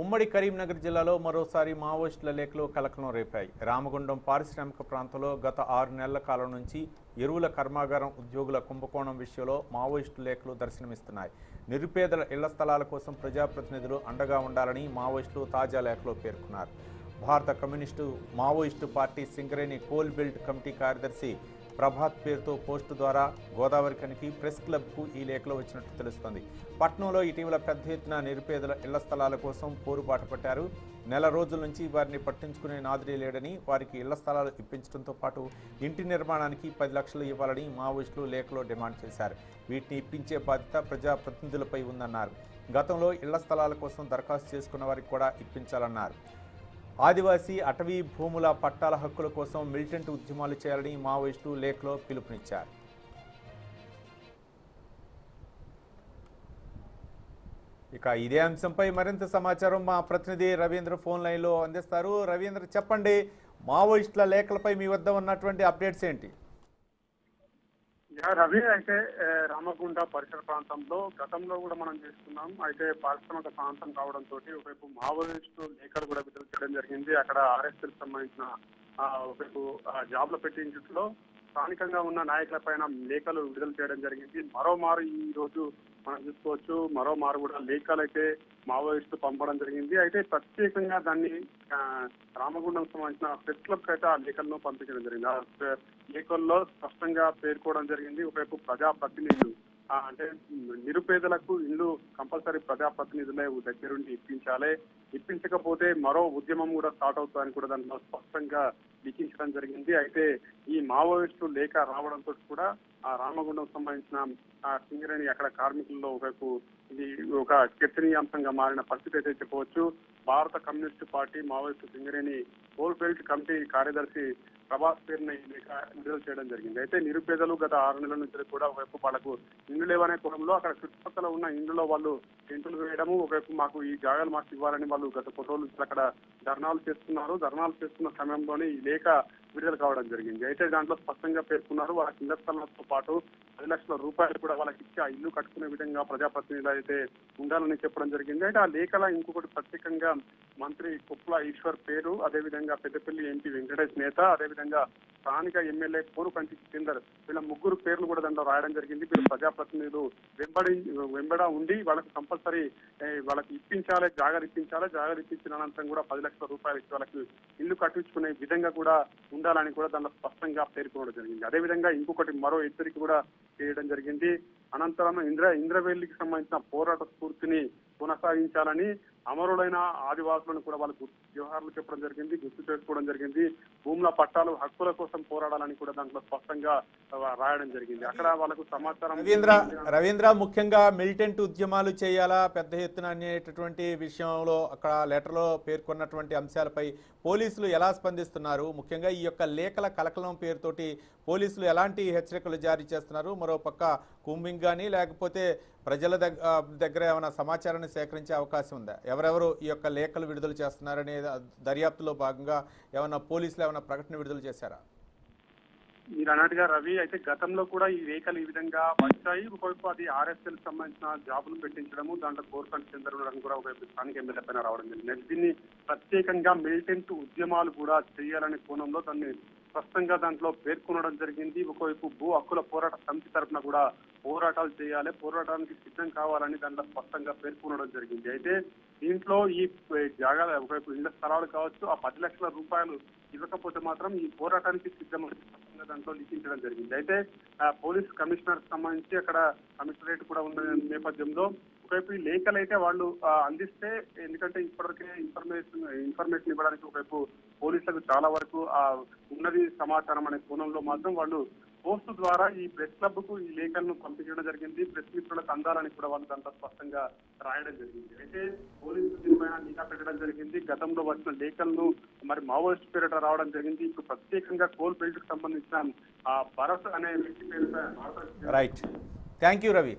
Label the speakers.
Speaker 1: ఉమ్మడి కరీంనగర్ జిల్లాలో మరోసారి మావోయిస్టుల లేఖలు కలకలం రేపాయి. రామగుండం పారిశ్రామిక ప్రాంతంలో గత ఆరు నెలల కాలం నుంచి ఎరువుల కర్మాగారం ఉద్యోగుల కుంభకోణం విషయంలో మావోయిస్టు లేఖలు దర్శనమిస్తున్నాయి. నిరుపేదల ఇళ్ళ స్థలాల కోసం ప్రజాప్రతినిధులు అండగా ఉండాలని మావోయిస్టులు తాజా లేఖలో పేర్కొన్నారు. భారత communist Maoist party Singareni coal belt committee కార్యదర్శి ప్రభాత్ పేరుతో పోస్టు ద్వారా గోదావరి కనికి ప్రెస్ క్లబ్కు ఈ లేఖలో వచ్చినట్టు తెలుస్తోంది. పట్నంలో ఇటీవల పెద్ద ఎత్తున నిరుపేదల ఇళ్ళ స్థలాల కోసం పోరుబాట పట్టారు. నెల రోజుల నుంచి వారిని పట్టించుకునే నాదిరి లేడని వారికి ఇళ్ళ స్థలాలు ఇప్పించడంతో పాటు ఇంటి నిర్మాణానికి పది లక్షలు ఇవ్వాలని మావోయిస్టులు లేఖలో డిమాండ్ చేశారు. వీటిని ఇప్పించే బాధ్యత ప్రజాప్రతినిధులపై ఉందన్నారు. గతంలో ఇళ్ళ స్థలాల కోసం దరఖాస్తు చేసుకున్న వారికి కూడా ఇప్పించాలన్నారు. ఆదివాసీ అటవీ భూముల పట్టాల హక్కుల కోసం మిలిటెంట్ ఉద్యమాలు చేయాలని మావోయిస్టు లేఖలో పిలుపునిచ్చారు. ఇక ఇదే అంశంపై మరింత సమాచారం మా ప్రతినిధి రవీంద్ర ఫోన్ లైన్లో అందిస్తారు. రవీంద్ర చెప్పండి మావోయిస్టుల లేఖలపై మీ వద్ద ఉన్నటువంటి అప్డేట్స్ ఏంటి?
Speaker 2: రవి అయితే రామగుండ పరిసర ప్రాంతంలో గతంలో కూడా మనం చేస్తున్నాం అయితే పారిశ్రామిక ప్రాంతం కావడంతో ఒకవైపు మావోయిస్టు లేఖలు కూడా విడుదల చేయడం జరిగింది. అక్కడ ఆర్ఎస్ఎల్ సంబంధించిన ఆ, ఒకవైపు జాబ్ల పెట్టిన పెట్టించుట్లో స్థానికంగా ఉన్న నాయకుల పైన లేఖలు విడుదల చేయడం జరిగింది. మరోమారు ఈ రోజు మనం చూసుకోవచ్చు. మరోమారు కూడా లేఖలు అయితే మావోయిస్టు పంపడం జరిగింది. అయితే ప్రత్యేకంగా దాన్ని రామగుండం సంబంధించిన ప్రెస్ క్లబ్ అయితే ఆ లేఖలను పంపించడం జరిగింది. ఆ లేఖల్లో స్పష్టంగా పేర్కోవడం జరిగింది. ఒకవైపు ప్రజాప్రతినిధులు అంటే నిరుపేదలకు ఇల్లు కంపల్సరీ ప్రజాప్రతినిధులే దగ్గరుండి ఇప్పించాలి. ఇప్పించకపోతే మరో ఉద్యమం కూడా స్టార్ట్ అవుతుందని కూడా దాంట్లో స్పష్టంగా లిఖించడం జరిగింది. అయితే ఈ మావోయిస్టు లేఖ రావడంతో కూడా ఆ రామగుండం సంబంధించిన ఆ సింగరేణి అక్కడ కార్మికుల్లో ఒకకు ఇది ఒక చర్చనీయాంశంగా మారిన పరిస్థితి అయితే చెప్పవచ్చు. భారత communist party Maoist Singareni coal belt committee కార్యదర్శి ప్రభాస్ పేరున ఈ లేఖ విడుదల చేయడం జరిగింది. అయితే నిరుపేదలు గత ఆరు నెలల నుంచి కూడా ఒకవైపు వాళ్ళకు ఇండ్లు లేవనే కోణంలో అక్కడ చుట్టుపక్కల ఉన్న ఇండ్లలో వాళ్ళు టెంటులు వేయడము ఒకవైపు మాకు ఈ జాగాలు మాకు ఇవ్వాలని వాళ్ళు గత కొద్ది నుంచి అక్కడ ధర్నాలు చేస్తున్నారు. ధర్నాలు చేస్తున్న సమయంలోనే ఈ లేఖ విడుదల కావడం జరిగింది. అయితే దాంట్లో స్పష్టంగా పేర్కొన్నారు వాళ్ళ కింద స్థలాలతో పాటు పది లక్షల రూపాయలు కూడా వాళ్ళకి ఇచ్చి ఆ ఇల్లు కట్టుకునే విధంగా ప్రజాప్రతినిధులు అయితే ఉండాలని చెప్పడం జరిగింది. అయితే ఆ లేఖలో ఇంకొకటి ప్రత్యేకంగా మంత్రి కుప్ల ఈశ్వర్ పేరు అదేవిధంగా పెద్దపల్లి ఎంపీ వెంకటేష్ నేత అదేవిధంగా స్థానిక ఎమ్మెల్యే కోరు కంటి కిందర్. వీళ్ళ ముగ్గురు పేర్లు కూడా దాంట్లో రాయడం జరిగింది. వీళ్ళు ప్రజాప్రతినిధులు వెంబడి వెంబడ ఉండి వాళ్ళకి కంపల్సరీ వాళ్ళకి ఇప్పించాలి జాగా ఇప్పించాలి జాగా ఇప్పించిన అనంతరం కూడా పది లక్షల రూపాయలు ఇచ్చి వాళ్ళకి ఇల్లు కట్టించుకునే విధంగా కూడా ఉండాలని కూడా దాంట్లో స్పష్టంగా పేర్కొనడం జరిగింది. అదేవిధంగా ఇంకొకటి మరో హెచ్చరిక కూడా చేయడం జరిగింది. అనంతరం ఇంద్ర ఇంద్రవెల్లికి సంబంధించిన పోరాట స్ఫూర్తిని కొనసాగించాలని అమరులైన ఆదివాసులను కూడా వాళ్ళకు వ్యవహారాలు చెప్పడం జరిగింది గుర్తు చేసుకోవడం జరిగింది. భూముల పట్టాలు హక్కుల కోసం పోరాడాలని కూడా దాంట్లో స్పష్టంగా రాయడం జరిగింది. అక్కడ వాళ్ళకు సమాచారం
Speaker 1: రవీంద్ర రవీంద్ర ముఖ్యంగా మిలిటెంట్ ఉద్యమాలు చేయాలా పెద్ద ఎత్తున అనేటటువంటి విషయంలో అక్కడ లెటర్లో పేర్కొన్నటువంటి అంశాలపై పోలీసులు ఎలా స్పందిస్తున్నారు? ముఖ్యంగా ఈ యొక్క లేఖల కలకలం పేరుతోటి పోలీసులు ఎలాంటి హెచ్చరికలు జారీ చేస్తున్నారు? మరో పక్క కూంబింగ్ కానీ లేకపోతే ప్రజల దగ్గర ఏమైనా సమాచారాన్ని సేకరించే అవకాశం ఉందా? ఎవరెవరు ఈ యొక్క లేఖలు విడుదల చేస్తున్నారనే దర్యాప్తులో భాగంగా ఏమైనా పోలీసులు ఏమైనా ప్రకటన విడుదల చేశారా?
Speaker 2: మీరు అన్నట్టుగా రవి అయితే గతంలో కూడా ఈ లేఖలు ఈ విధంగా వచ్చాయి. ఒకవైపు అది ఆర్ఎస్ఎల్ సంబంధించిన జాబులు పెట్టించడము దాంట్లో కోరుకొని చెందడం కూడా ఒకవైపు స్థానిక ఎమ్మెల్యే పైన రావడం జరిగింది. దీన్ని ప్రత్యేకంగా మిలిటెంట్ ఉద్యమాలు కూడా చేయాలనే కోణంలో దాన్ని స్పష్టంగా దాంట్లో పేర్కొనడం జరిగింది. ఒకవైపు భూ హక్కుల పోరాట సమితి తరఫున కూడా పోరాటాలు చేయాలి పోరాటానికి సిద్ధం కావాలని దాంట్లో స్పష్టంగా పేర్కొనడం జరిగింది. అయితే దీంట్లో ఈ జాగా ఒకవైపు ఇళ్ళ స్థలాలు కావచ్చు ఆ పది లక్షల రూపాయలు ఇవ్వకపోతే మాత్రం ఈ పోరాటానికి సిద్ధం దాంట్లో లిఖించడం జరిగింది. అయితే ఆ, పోలీస్ కమిషనర్ సంబంధించి అక్కడ కమిషనరేట్ కూడా ఉన్న నేపథ్యంలో ఒకవైపు ఈ లేఖలు అయితే వాళ్ళు అందిస్తే ఎందుకంటే ఇప్పటివరకే ఇన్ఫర్మేషన్ ఇన్ఫర్మేషన్ ఇవ్వడానికి ఒకవైపు పోలీసులకు చాలా వరకు ఆ ఉన్నది సమాచారం అనే కోణంలో మాత్రం వాళ్ళు పోస్ట్ ద్వారా ఈ ప్రెస్ క్లబ్కు ఈ లేఖలను పంపించడం జరిగింది. ప్రెస్ మిత్రులకు అందాలని కూడా వాళ్ళు దాంట్లో స్పష్టంగా రాయడం జరిగింది. అయితే పోలీసులు దీనిపైన నిఘా పెట్టడం జరిగింది. గతంలో వచ్చిన లేఖలను మరి మావోయిస్ట్ పేరిట రావడం జరిగింది. ఇప్పుడు ప్రత్యేకంగా కోల్ బెల్ట్కు సంబంధించిన ఆ భరత్ అనే వ్యక్తి పేరుపై
Speaker 1: రైట్ థ్యాంక్ యూ రవి